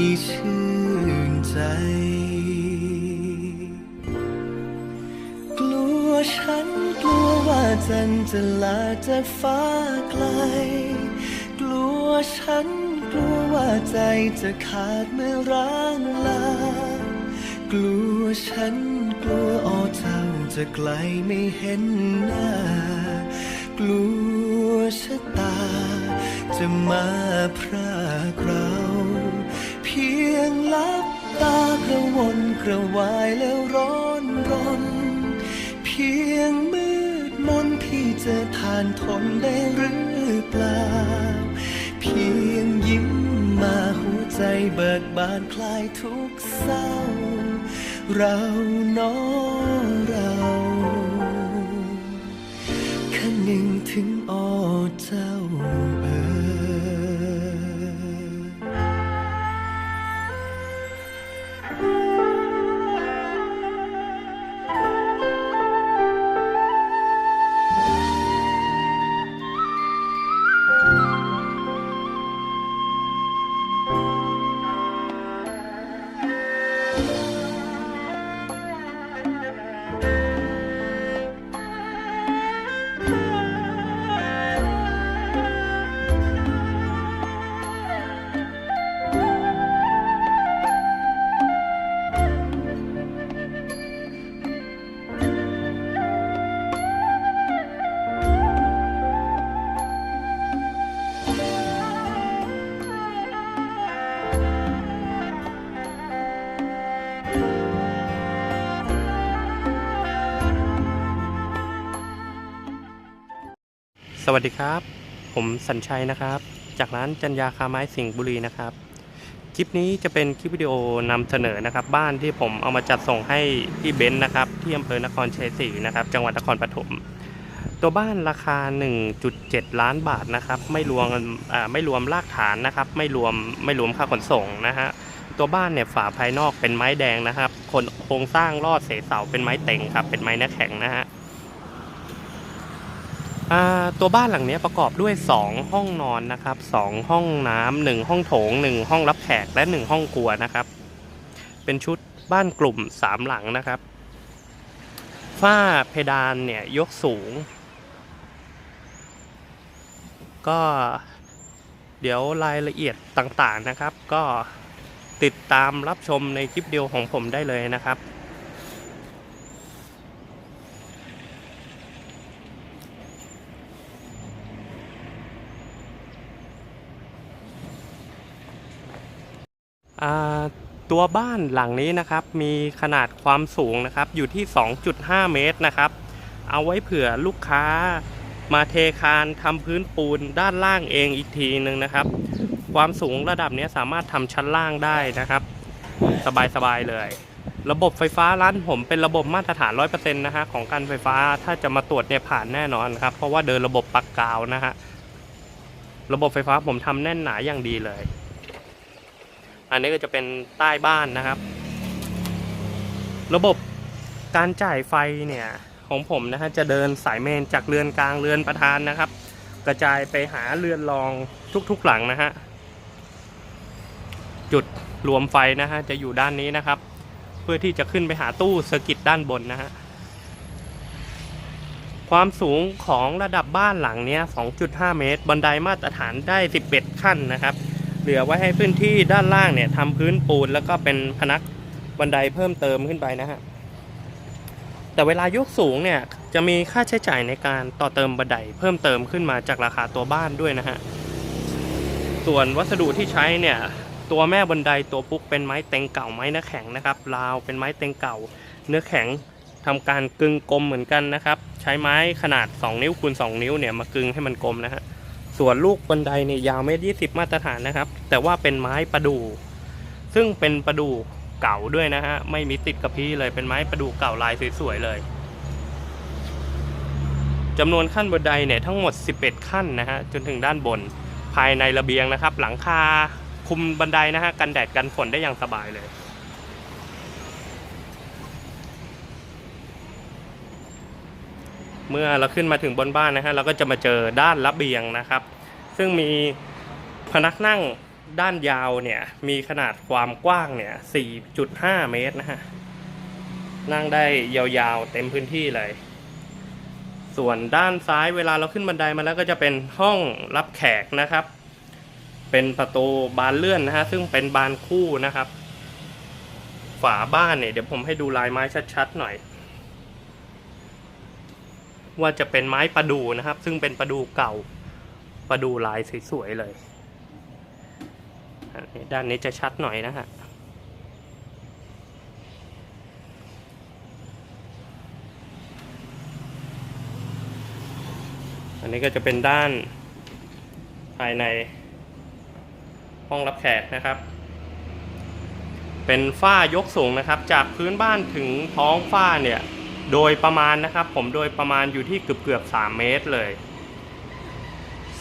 พี่ชื่นใจ กลัวฉันกลัวว่าจันจะลาจากฟ้าไกล กลัวฉันกลัวว่าใจจะขาดเมื่อร้างลา กลัวฉันกลัวอ้อเจ้าจะไกลไม่เห็นหน้า กลัวชะตาจะมาพรากเรา ระวนกระวายแล้วร้อนรน เพียงมืดมนพี่จะทานทนได้หรือเปล่า เพียงยิ้มมาหัวใจเบิกบานคลายทุกเศร้า เราเน้อเราคันหนึ่งถึงอ้อเจ้า สวัสดีครับ ผมสัญชัยนะครับ จากร้านจันยาคาไม้สิงห์บุรีนะครับ คลิปนี้จะเป็นคลิปวิดีโอนำเสนอนะครับ บ้านที่ผมเอามาจัดส่งให้พี่เบนซ์นะครับ ที่อำเภอนครชัยศรีนะครับ จังหวัดนครปฐมตัวบ้านราคา 1.7 ล้านบาทนะครับ ไม่รวมไม่รวมรากฐานนะครับ ไม่รวมไม่รวมค่าขนส่งนะฮะตัวบ้านเนี่ยฝาภายนอกเป็นไม้แดงนะครับคนโครงสร้างลอดเสเสาเป็นไม้เต็งครับเป็นไม้เนื้อแข็งนะฮะ ตัวบ้านหลังนี้ประกอบด้วย 2 ห้องนอนนะครับ 2 ห้องน้ำหนึ่งห้องโถง 1 ห้องรับแขกและ 1 ห้องครัวนะครับ เป็นชุดบ้านกลุ่ม 3 หลังนะครับ ฝ้าเพดานเนี่ยยกสูง ก็เดี๋ยวรายละเอียดต่างๆนะครับ ก็ติดตามรับชมในคลิปเดียวของผมได้เลยนะครับ ตัวบ้านหลังนี้นะครับมีขนาดความสูงนะครับอยู่ที่ 2.5 เมตรนะครับ เอาไว้เผื่อลูกค้ามาเทคานทำพื้นปูนด้านล่างเองอีกทีหนึ่งนะครับ ความสูงระดับนี้สามารถทำชั้นล่างได้นะครับ สบายๆเลย ระบบไฟฟ้าร้านผมเป็นระบบมาตรฐาน 100%นะฮะของการไฟฟ้าถ้าจะมาตรวจเนี่ยผ่านแน่นอนครับ เพราะว่าเดินระบบปักกาวนะฮะระบบไฟฟ้าผมทำแน่นหนาอย่างดีเลย อันนี้ก็จะเป็นใต้บ้านนะครับ ระบบการจ่ายไฟเนี่ยของผมนะฮะจะเดินสายเมนจากเรือนกลางเรือนประธานนะครับ กระจายไปหาเรือนรองทุกๆหลังนะฮะจุดรวมไฟนะฮะจะอยู่ด้านนี้นะครับ เพื่อที่จะขึ้นไปหาตู้เซกิตด้านบนนะฮะความสูงของระดับบ้านหลังเนี้ย 2.5 เมตร บันไดมาตรฐานได้ 11 ขั้นนะครับ เหลือไว้ให้พื้นที่ด้านล่างเนี่ยทำพื้นปูนแล้วก็เป็นพนักบันไดเพิ่มเติมขึ้นไปนะฮะแต่เวลายกสูงเนี่ยจะมีค่าใช้จ่ายในการต่อเติมบันไดเพิ่มเติมขึ้นมาจากราคาตัวบ้านด้วยนะฮะส่วนวัสดุที่ใช้เนี่ยตัวแม่บันไดตัวปุ๊กเป็นไม้เต็งเก่าไม้เนื้อแข็งนะครับราวเป็นไม้เต็งเก่า เนื้อแข็งทำการกึงกลมเหมือนกันนะครับ ใช้ไม้ขนาด 2 นิ้วคูณ2นิ้วเนี่ยมากึงให้มันกลมนะฮะ ส่วนลูกบันไดเนี่ยยาวเมตรยี่สิบมาตรฐานนะครับ แต่ว่าเป็นไม้ประดู่ซึ่งเป็นประดู่เก่าด้วยนะฮะ ไม่มีติดกับพี่เลยเป็นไม้ประดู่เก่าลายสวยๆเลยจำนวนขั้นบันไดเนี่ยทั้งหมด 11 ขั้นนะฮะจนถึงด้านบนภายในระเบียงนะครับ หลังคาคุมบันไดนะฮะกันแดดกันฝนได้อย่างสบายเลย เมื่อเราขึ้นมาถึงบนบ้านนะฮะเราก็จะมาเจอด้านระเบียงนะครับ ซึ่งมีพนักนั่งด้านยาวเนี่ยมีขนาดความกว้างเนี่ย 4.5 เมตรนะฮะ นั่งได้ยาวๆเต็มพื้นที่เลย ส่วนด้านซ้ายเวลาเราขึ้นบันไดมาแล้วก็จะเป็นห้องรับแขกนะครับ เป็นประตูบานเลื่อนนะฮะ ซึ่งเป็นบานคู่นะครับ ฝาบ้านเนี่ยเดี๋ยวผมให้ดูลายไม้ชัดๆหน่อย ว่าจะเป็นไม้ประดูนะครับ ซึ่งเป็นประดูเก่าประดูลายสวยๆเลยด้านนี้จะชัดหน่อยนะฮะอันนี้ก็จะเป็นด้านภายในห้องรับแขกนะครับ เป็นฝ้ายกสูงนะครับ จากพื้นบ้านถึงท้องฝ้าเนี่ย โดยประมาณนะครับ ผมโดยประมาณอยู่ที่เกือบเกือบๆ3เมตรเลย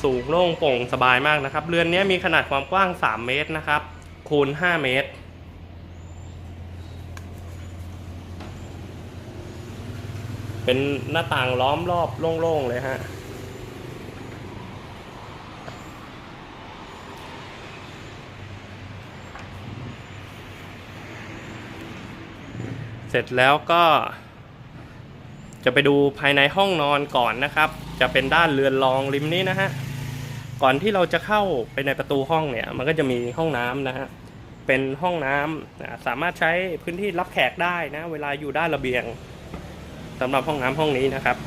สูงโล่งโปร่งสบายมากนะครับ เรือนนี้มีขนาดความกว้าง 3 เมตรนะครับ คูณ 5 เมตร เป็นหน้าต่างล้อมรอบโล่งๆเลยฮะเสร็จแล้วก็ จะไปดูภายในห้องนอนก่อนนะครับ จะเป็นด้านเรือนรองริมนี้นะฮะก่อนที่เราจะเข้าไปในประตูห้องเนี่ยมันก็จะมีห้องน้ำนะฮะเป็นห้องน้ำนะสามารถใช้พื้นที่รับแขกได้นะ เวลาอยู่ด้านระเบียงสำหรับห้องน้ำห้องนี้นะครับ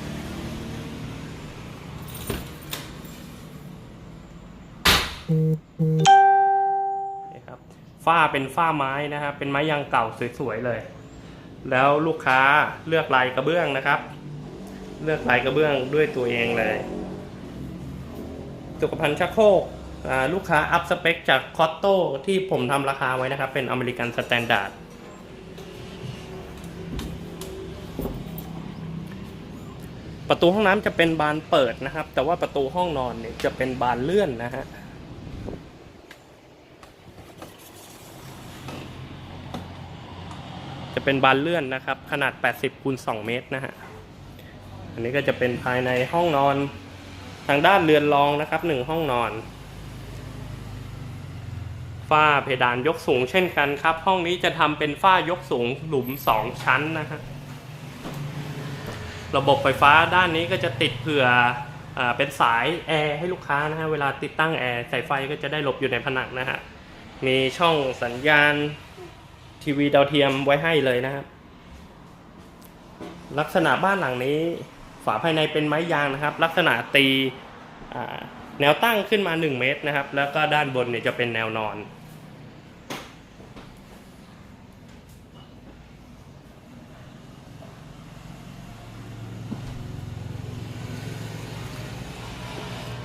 นี่ครับฝ้าเป็นฝ้าไม้นะครับเป็นไม้ยางเก่าสวยๆเลย แล้วลูกค้าเลือกลายกระเบื้องนะครับ เลือกลายกระเบื้องด้วยตัวเองเลยสุขภัณฑ์ชักโครกลูกค้าอัพสเปคจากคอตโต้ที่ผมทำราคาไว้นะครับ เป็นอเมริกันสแตนดาร์ดประตูห้องน้ำจะเป็นบานเปิดนะครับ แต่ว่าประตูห้องนอนเนี่ยจะเป็นบานเลื่อนนะฮะ จะเป็นบานเลื่อนนะครับ ขนาด 80คูณ2เมตรนะฮะ อันนี้ก็จะเป็นภายในห้องนอนทางด้านเรือนรองนะครับหนึ่งห้องนอน ฝ้าเพดานยกสูงเช่นกันครับ ห้องนี้จะทำเป็นฝ้ายกสูงหลุม2ชั้นนะฮะ ระบบไฟฟ้าด้านนี้ก็จะติดเผื่ออเป็นสายแอร์ให้ลูกค้านะฮะ เวลาติดตั้งแอร์สายไฟก็จะได้หลบอยู่ในผนังนะฮะ มีช่องสัญญาณ ทีวีดาวเทียมไว้ให้เลยนะครับ ลักษณะบ้านหลังนี้ ฝาภายในเป็นไม้ยางนะครับ ลักษณะตีแนวตั้งขึ้นมา 1 เมตรนะครับ แล้วก็ด้านบนเนี่ยจะเป็นแนวนอน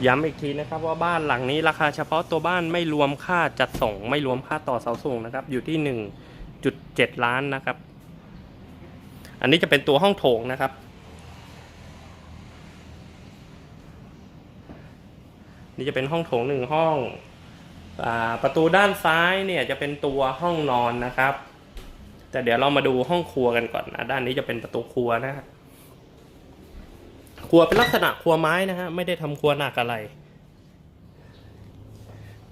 ย้ำอีกทีนะครับว่าบ้านหลังนี้ราคาเฉพาะตัวบ้านไม่รวมค่าจัดส่ง ไม่รวมค่าต่อเสาส่งนะครับ อยู่ที่ห นึ่งจุดเจ็ดล้านนะครับ อันนี้จะเป็นตัวห้องโถงนะครับ นี่จะเป็นห้องโถงหนึ่งห้องอประตูด้านซ้ายเนี่ยจะเป็นตัวห้องนอนนะครับ แต่เดี๋ยวเรามาดูห้องครัวกันก่อนนะด้านนี้จะเป็นประตูครัวนะครัวเป็นลักษณะครัวไม้นะฮะไม่ได้ทำครัวหนักอะไร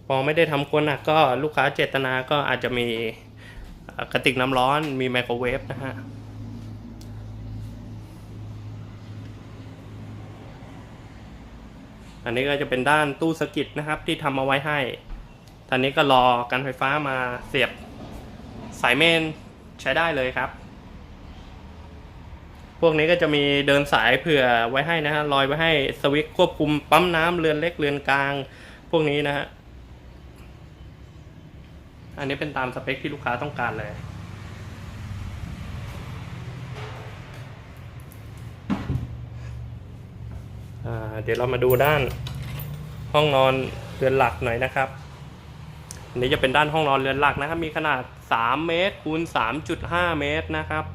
พอไม่ได้ทำครัวหนักก็ลูกค้าเจตนาก็อาจจะมี กระติกน้ำร้อนมีไมโครเวฟนะฮะอันนี้ก็จะเป็นด้านตู้สกิตนะครับที่ทำเอาไว้ให้ตอนนี้ก็รอการไฟฟ้ามาเสียบสายเมนใช้ได้เลยครับ พวกนี้ก็จะมีเดินสายเผื่อไว้ให้นะฮะลอยไว้ให้สวิตช์ควบคุมปั๊มน้ำเรือนเล็กเรือนกลาง พวกนี้นะฮะ อันนี้เป็นตามสเปคที่ลูกค้าต้องการเลย เดี๋ยวเรามาดูด้านห้องนอนเรือนหลักหน่อยนะครับอันนี้จะเป็นด้านห้องนอนเรือนหลักนะครับ มีขนาด 3 เมตรคูณ 3.5 เมตรนะครับ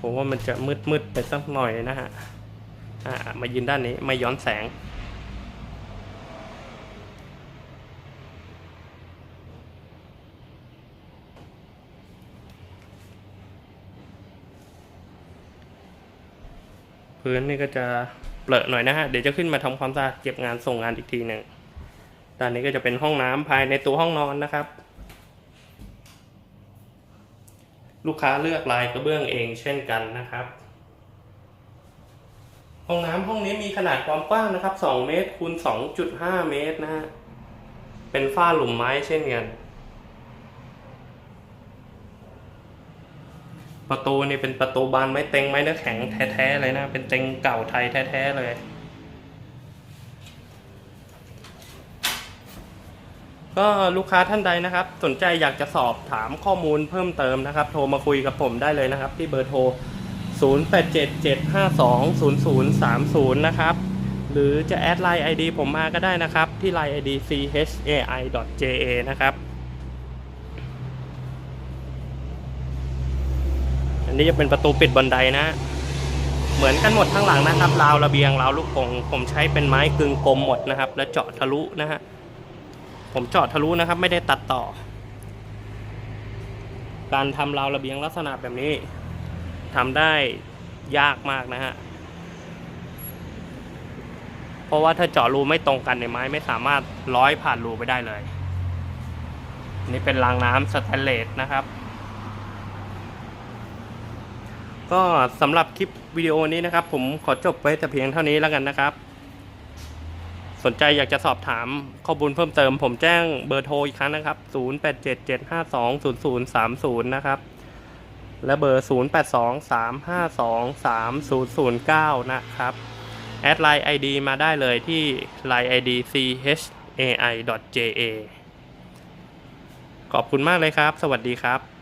ผมว่ามันจะมืดๆไปสักหน่อยนะฮะมายืนด้านนี้ไม่ย้อนแสง พื้นนี่ก็จะเปรอะหน่อยนะฮะ เดี๋ยวจะขึ้นมาทำความสะอาดเก็บงานส่งงานอีกทีหนึ่งด้านนี้ก็จะเป็นห้องน้ำภายในตัวห้องนอนนะครับ ลูกค้าเลือกลายกระเบื้องเองเช่นกันนะครับ ห้องน้ำห้องนี้มีขนาดความกว้างนะครับ 2 เมตรคูณ2.5 เมตรนะฮะ เป็นฝ้าหลุมไม้เช่นกัน ประตูนี่เป็นประตูบานไม้เต็งไม้เนื้อแข็งแท้ๆเลยนะ เป็นเต็งเก่าไทยแท้ๆเลย ก็ลูกค้าท่านใดนะครับ สนใจอยากจะสอบถามข้อมูลเพิ่มเติมนะครับ โทรมาคุยกับผมได้เลยนะครับ ที่เบอร์โทร 0877520030 นะครับ หรือจะแอดไลน์ ID ผมมาก็ได้นะครับ ที่ไลน์ ID chai.ja นะครับ นนี้จะเป็นประตูปิดบันไดนะ เหมือนกันหมดทั้งหลังนะครับ ราวระเบียงราวลูกกงผมใช้เป็นไม้กึ่งกลมหมดนะครับ และเจาะทะลุนะฮะผมเจาะทะลุนะครับ ไม่ได้ตัดต่อ การทำราวระเบียงลักษณะแบบนี้ทำได้ยากมากนะฮะเพราะว่าถ้าเจาะรูไม่ตรงกันในไม้ไม่สามารถร้อยผ่านรูไปได้เลย นี่เป็นรางน้ำสแตนเลสนะครับ ก็สำหรับคลิปวิดีโอนี้นะครับ ผมขอจบไว้แต่เพียงเท่านี้แล้วกันนะครับ สนใจอยากจะสอบถามข้อมูลเพิ่มเติม ผมแจ้งเบอร์โทรอีกครั้งนะครับ 0877520030 นะครับ และเบอร์ 0823523009 นะครับ แอดไลน์ ID มาได้เลยที่ line ID chai.ja ขอบคุณมากเลยครับ สวัสดีครับ